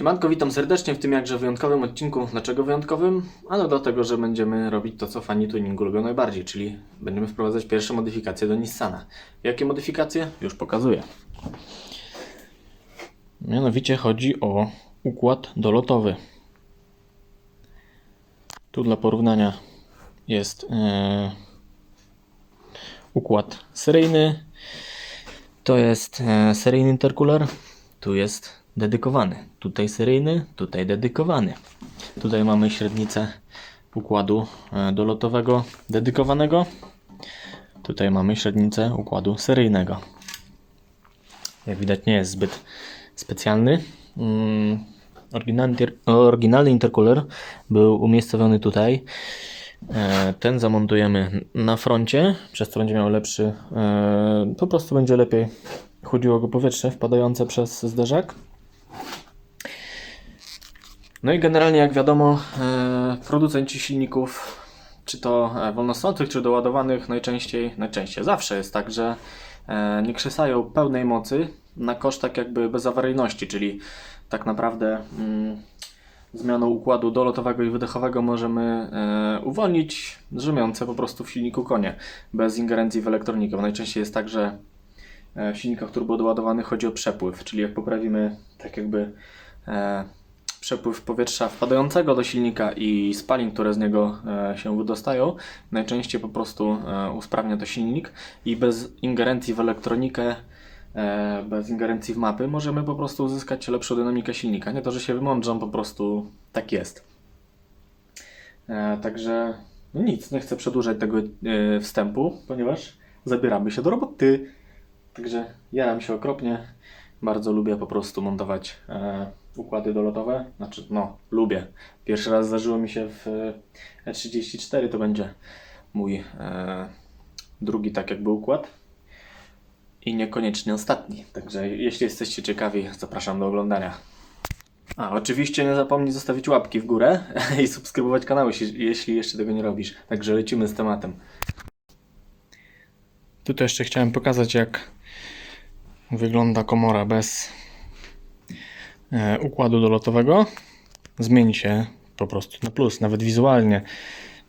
Siemanko, witam serdecznie w tym jakże wyjątkowym odcinku. Dlaczego wyjątkowym? Ano dlatego, że będziemy robić to, co fani tuningu lubią najbardziej, czyli będziemy wprowadzać pierwsze modyfikacje do Nissana. Jakie modyfikacje? Już pokazuję. Mianowicie chodzi o układ dolotowy. Tu dla porównania jest e, układ seryjny. To jest e, seryjny intercooler. Tu jest dedykowany. Tutaj seryjny, tutaj dedykowany. Tutaj mamy średnicę układu e, dolotowego dedykowanego. Tutaj mamy średnicę układu seryjnego. Jak widać nie jest zbyt specjalny. Mm, Oryginalny, oryginalny intercooler był umiejscowiony tutaj. E, Ten zamontujemy na froncie, przez co będzie miał lepszy, e, po prostu będzie lepiej chodziło go powietrze wpadające przez zderzak. No i generalnie jak wiadomo, e, producenci silników, czy to e, wolnostących, czy doładowanych, najczęściej, najczęściej zawsze jest tak, że e, nie krzesają pełnej mocy na koszt tak jakby bezawaryjności, czyli tak naprawdę mm, zmianą układu dolotowego i wydechowego możemy e, uwolnić drzemiące po prostu w silniku konie, bez ingerencji w elektronikę. Bo najczęściej jest tak, że w silnikach turbodoładowanych chodzi o przepływ, czyli jak poprawimy tak jakby e, przepływ powietrza wpadającego do silnika i spalin, które z niego e, się wydostają, najczęściej po prostu e, usprawnia to silnik i bez ingerencji w elektronikę, e, bez ingerencji w mapy, możemy po prostu uzyskać lepszą dynamikę silnika. Nie to, że się wymądrzą, po prostu tak jest. Także no nic, nie chcę przedłużać tego wstępu, ponieważ zabieramy się do roboty. Także jaram się okropnie. Bardzo lubię po prostu montować układy dolotowe. Znaczy, no, lubię. Pierwszy raz zdarzyło mi się w e, E34, to będzie mój e, drugi tak jakby układ. I niekoniecznie ostatni. Także jeśli jesteście ciekawi, zapraszam do oglądania. A, oczywiście nie zapomnij zostawić łapki w górę i subskrybować kanał, jeśli, jeszcze tego nie robisz. Także lecimy z tematem. Tutaj jeszcze chciałem pokazać, jak wygląda komora bez układu dolotowego. Zmieni się po prostu na plus, nawet wizualnie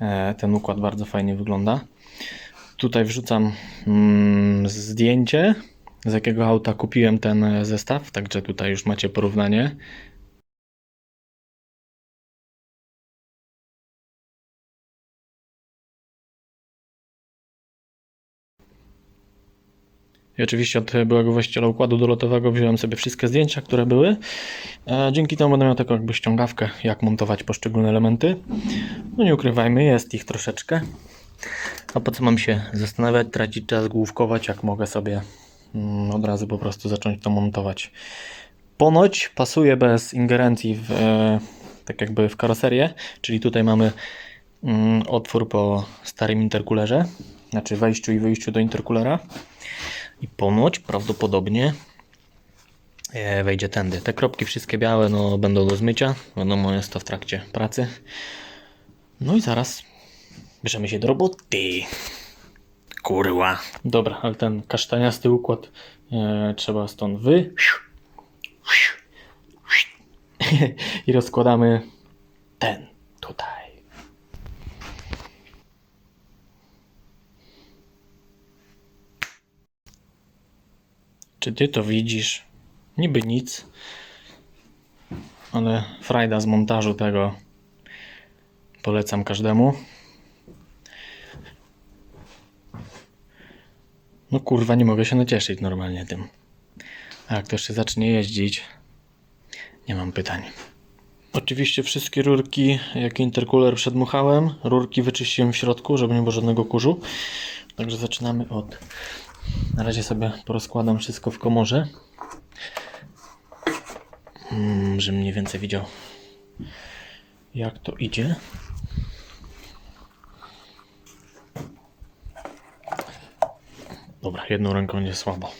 e, ten układ bardzo fajnie wygląda. Tutaj wrzucam mm, zdjęcie, z jakiego auta kupiłem ten e, zestaw, także tutaj już macie porównanie. I oczywiście od byłego właściciela układu dolotowego wziąłem sobie wszystkie zdjęcia, które były. E, dzięki temu będę miał taką jakby ściągawkę, jak montować poszczególne elementy. No nie ukrywajmy, jest ich troszeczkę. A po co mam się zastanawiać, tracić czas, główkować, jak mogę sobie mm, od razu po prostu zacząć to montować. Ponoć pasuje bez ingerencji w, e, tak jakby w karoserię, czyli tutaj mamy mm, otwór po starym interkulerze, znaczy wejściu i wyjściu do interkulera i ponoć prawdopodobnie e, wejdzie tędy. Te kropki wszystkie białe no, będą do zmycia. Wiadomo, jest to w trakcie pracy. No i zaraz bierzemy się do roboty. Kurwa. Dobra, ale ten kasztaniasty układ e, trzeba stąd wy. I rozkładamy ten tutaj. Czy ty to widzisz? Niby nic, ale frajda z montażu tego polecam każdemu. No kurwa, nie mogę się nacieszyć normalnie tym. A jak to jeszcze zacznie jeździć, nie mam pytań. Oczywiście wszystkie rurki, jak intercooler przedmuchałem, rurki wyczyściłem w środku, żeby nie było żadnego kurzu. Także zaczynamy od na razie sobie porozkładam wszystko w komorze. Mm, żebym mniej więcej widział, jak to idzie. Dobra, jedną ręką nie słabo.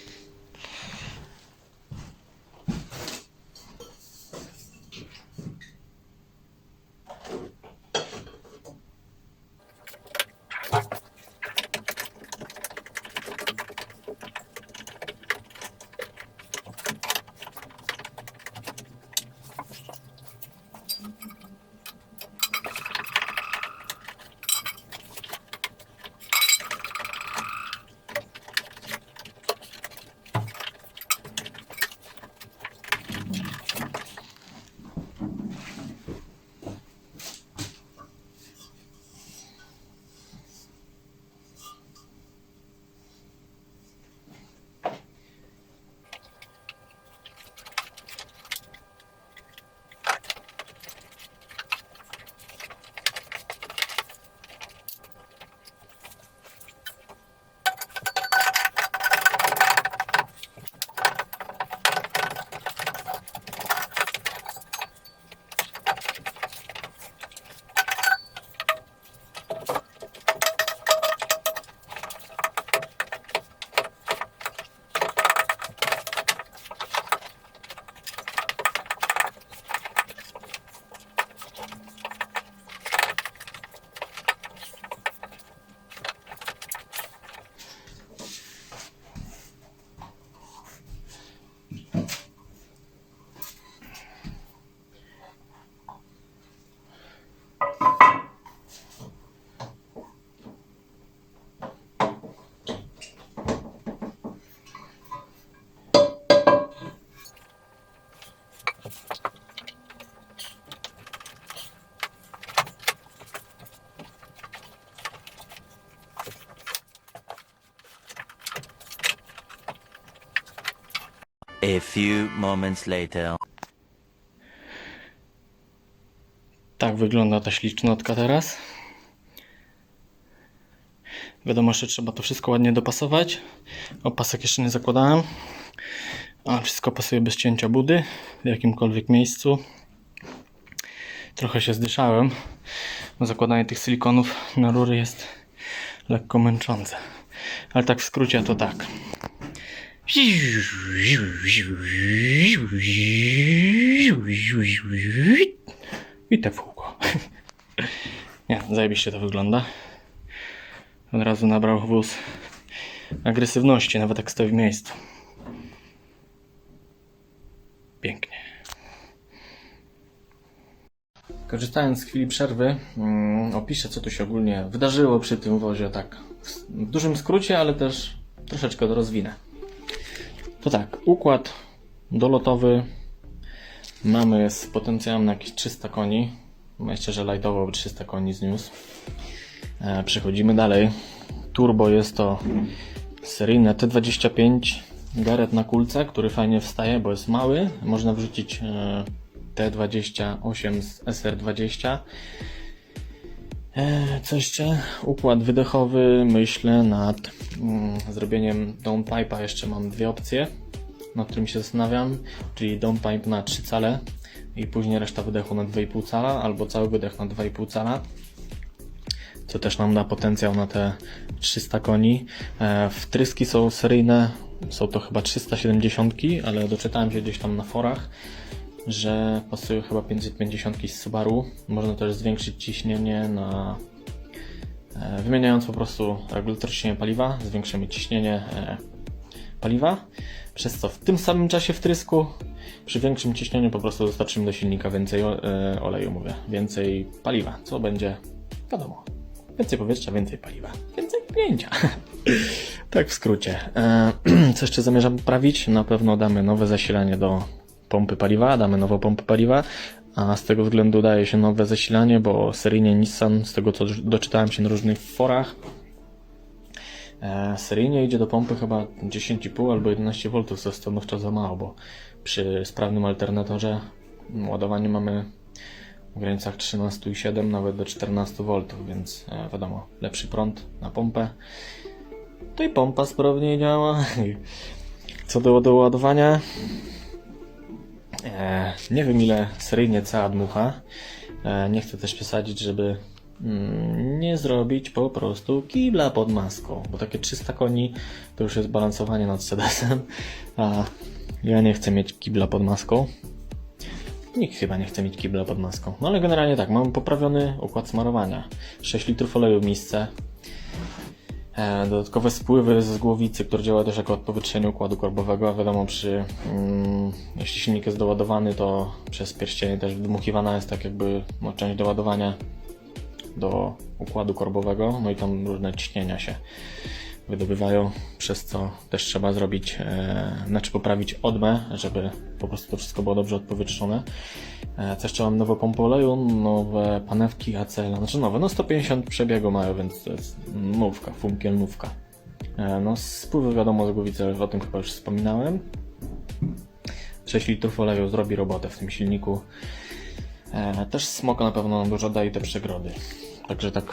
A few moments later. Tak wygląda ta ślicznotka teraz. Wiadomo, że trzeba to wszystko ładnie dopasować. Opasek jeszcze nie zakładałem. A wszystko pasuje bez cięcia budy w jakimkolwiek miejscu. Trochę się zdyszałem, bo zakładanie tych silikonów na rury jest lekko męczące. Ale tak w skrócie to tak. I te w kółko. Nie, zajebiście to wygląda. Od razu nabrał wóz agresywności, nawet jak stoi w miejscu. Pięknie. Korzystając z chwili przerwy, mm, opiszę, co tu się ogólnie wydarzyło przy tym wozie, tak w dużym skrócie, ale też troszeczkę to rozwinę. To tak, układ dolotowy mamy z potencjałem na jakieś 300 koni. Myślę, że lightowo 300 koni zniósł. E, przechodzimy dalej. Turbo jest to seryjne T25 Garrett na kulce, który fajnie wstaje, bo jest mały. Można wrzucić e, T28 z SR20. Co jeszcze? Układ wydechowy. Myślę nad mm, zrobieniem downpipe'a. Jeszcze mam dwie opcje, nad którymi się zastanawiam. Czyli downpipe na 3 cale i później reszta wydechu na 2,5 cala, albo cały wydech na 2,5 cala. Co też nam da potencjał na te 300 koni. E, Wtryski są seryjne. Są to chyba 370, ale doczytałem się gdzieś tam na forach, że pasują chyba 550 z Subaru. Można też zwiększyć ciśnienie na e, wymieniając po prostu regulator ciśnienia paliwa, zwiększymy ciśnienie e, paliwa, przez co w tym samym czasie wtrysku przy większym ciśnieniu po prostu dostarczymy do silnika więcej e, oleju, mówię, więcej paliwa, co będzie wiadomo. Więcej powietrza, więcej paliwa, więcej pchnięcia. tak w skrócie. Co jeszcze zamierzam poprawić? Na pewno damy nowe zasilanie do pompy paliwa, damy nową pompę paliwa, a z tego względu daje się nowe zasilanie, bo seryjnie Nissan, z tego co doczytałem się na różnych forach, e, seryjnie idzie do pompy chyba 10,5 albo 11 V, co jest stanowczo za mało, bo przy sprawnym alternatorze ładowanie mamy w granicach 13,7 nawet do 14 V, więc e, wiadomo, lepszy prąd na pompę. To i pompa sprawniej działa. Co do doładowania, e, nie wiem ile seryjnie cała dmucha. E, nie chcę też przesadzić, żeby mm, nie zrobić po prostu kibla pod maską, bo takie 300 koni to już jest balansowanie nad sedesem, a ja nie chcę mieć kibla pod maską. Nikt chyba nie chce mieć kibla pod maską. No ale generalnie tak, mam poprawiony układ smarowania. 6 litrów oleju w misce. E, dodatkowe spływy z głowicy, które działa też jako odpowietrzenie układu korbowego. Wiadomo, przy, mm, jeśli silnik jest doładowany, to przez pierścienie też wdmuchiwana jest tak jakby no, część doładowania do układu korbowego. No i tam różne ciśnienia się wydobywają, przez co też trzeba zrobić, e, znaczy poprawić odmę, żeby po prostu to wszystko było dobrze odpowietrzone. E, też mam nową pompę oleju, nowe panewki ACL, znaczy nowe, no 150 przebiegu mają, więc to jest nówka. E, no spływy wiadomo z głowicy, o tym chyba już wspominałem. 6 litrów oleju zrobi robotę w tym silniku. E, też smoka na pewno dużo daje te przegrody. Także tak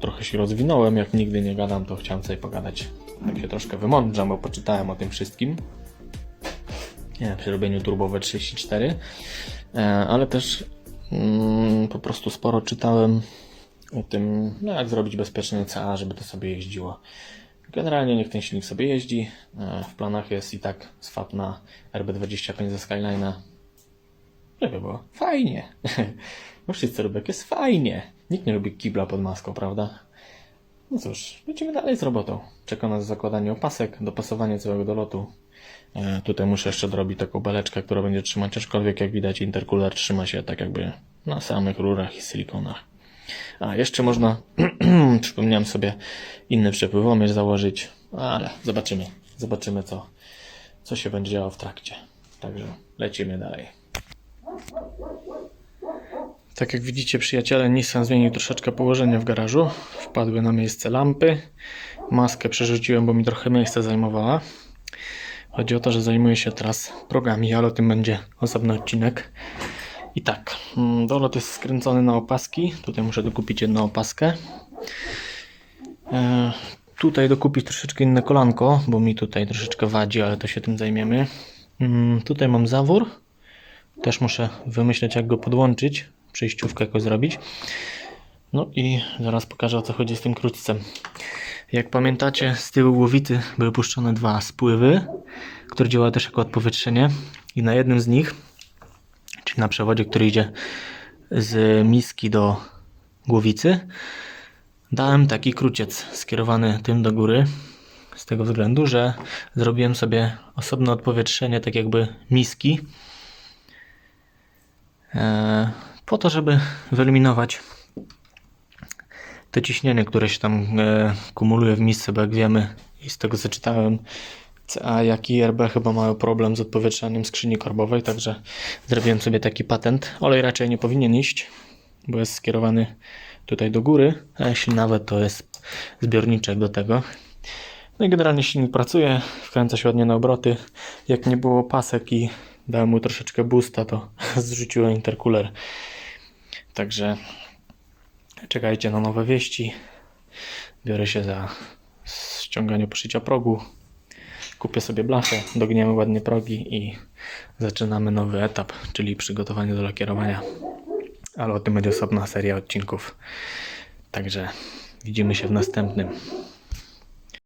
trochę się rozwinąłem, jak nigdy nie gadam, to chciałem sobie pogadać. Tak się troszkę wymądrzam, bo poczytałem o tym wszystkim. Nie, przy robieniu turbowe 34. E, ale też mm, po prostu sporo czytałem o tym, no jak zrobić bezpieczne CA, żeby to sobie jeździło. Generalnie niech ten silnik sobie jeździ. E, w planach jest i tak swap na RB25 ze Skyline'a żeby było fajnie. Bo wszyscy jak jest fajnie. Nikt nie lubi kibla pod maską, prawda? No cóż, lecimy dalej z robotą. Czeka nas zakładanie opasek, dopasowanie całego do lotu. E, tutaj muszę jeszcze dorobić taką beleczkę, która będzie trzymać, aczkolwiek jak widać intercooler trzyma się tak jakby na samych rurach i silikonach. A, jeszcze można, przypomniałem sobie, inny przepływomierz założyć, ale zobaczymy. Zobaczymy, co, co się będzie działo w trakcie. Także lecimy dalej. Tak jak widzicie, przyjaciele, Nissan zmienił troszeczkę położenie w garażu. Wpadły na miejsce lampy. Maskę przerzuciłem, bo mi trochę miejsca zajmowała. Chodzi o to, że zajmuję się teraz progami, ale o tym będzie osobny odcinek. I tak, mm, dolot jest skręcony na opaski. Tutaj muszę dokupić jedną opaskę. E, tutaj dokupić troszeczkę inne kolanko, bo mi tutaj troszeczkę wadzi, ale to się tym zajmiemy. Mm, tutaj mam zawór. Też muszę wymyśleć, jak go podłączyć, przejściówkę jakoś zrobić. No i zaraz pokażę, o co chodzi z tym krótcem. Jak pamiętacie, z tyłu głowicy były puszczone dwa spływy, które działały też jako odpowietrzenie. I na jednym z nich, czyli na przewodzie, który idzie z miski do głowicy, dałem taki króciec skierowany tym do góry. Z tego względu, że zrobiłem sobie osobne odpowietrzenie, tak jakby miski, e, po to, żeby wyeliminować to ciśnienie, które się tam e, kumuluje w misce, bo jak wiemy i z tego co czytałem, CA jak i RB chyba mają problem z odpowietrzaniem skrzyni korbowej, także zrobiłem sobie taki patent. Olej raczej nie powinien iść, bo jest skierowany tutaj do góry, a jeśli nawet to jest zbiorniczek do tego. No i generalnie silnik pracuje, wkręca się ładnie na obroty. Jak nie było pasek i dałem mu troszeczkę boosta, to zrzuciłem intercooler. Także czekajcie na nowe wieści. Biorę się za ściąganie poszycia progu. Kupię sobie blachę, dogniemy ładnie progi i zaczynamy nowy etap, czyli przygotowanie do lakierowania. Ale o tym będzie osobna seria odcinków. Także widzimy się w następnym.